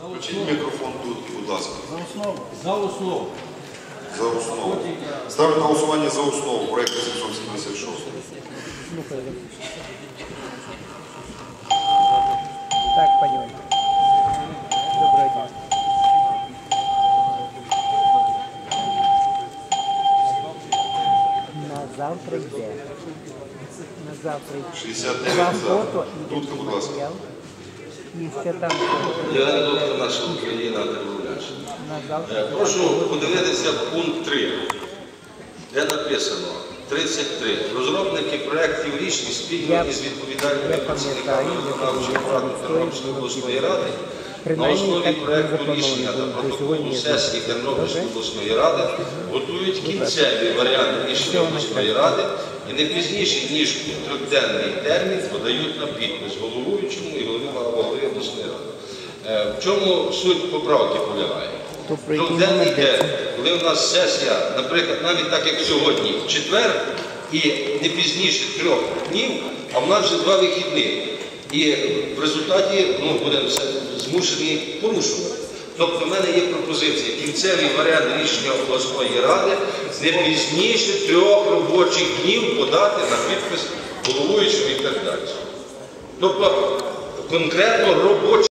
Включіть мікрофон тут, будь ласка. За основу. За основу. За основу. Ставлю на голосування за основу проєкту 776. Так, пані Ольга. Доброго дня. На завтра йде. На завтра йде. 69 Два за. фото і Дудка, будь ласка. І ще там Я доктор наша Україна на. Прошу подивитися пункт 3, де написано 33. Розробники проєктів рішень спільно із відповідальними працівниками виконавчої ради Тернопільської обласної ради на основі проєкту рішення та протоколу сесії Тернопільської обласної ради готують кінцевий варіант рішення обласної ради і не пізніше, ніж у трьохденний термін подають на підпис головуючому і голові голови обласної ради. Е, В чому суть поправки полягає? Трьохденний термін, коли у нас сесія, наприклад, навіть так як сьогодні, четвер, і не пізніше трьох днів, а в нас вже два вихідні. І в результаті ну, будемо все змушені порушувати. Тобто в мене є пропозиція кінцевий варіант рішення обласної ради не пізніше трьох робочих днів подати на підпис головуючого і так далі. Тобто конкретно робочий.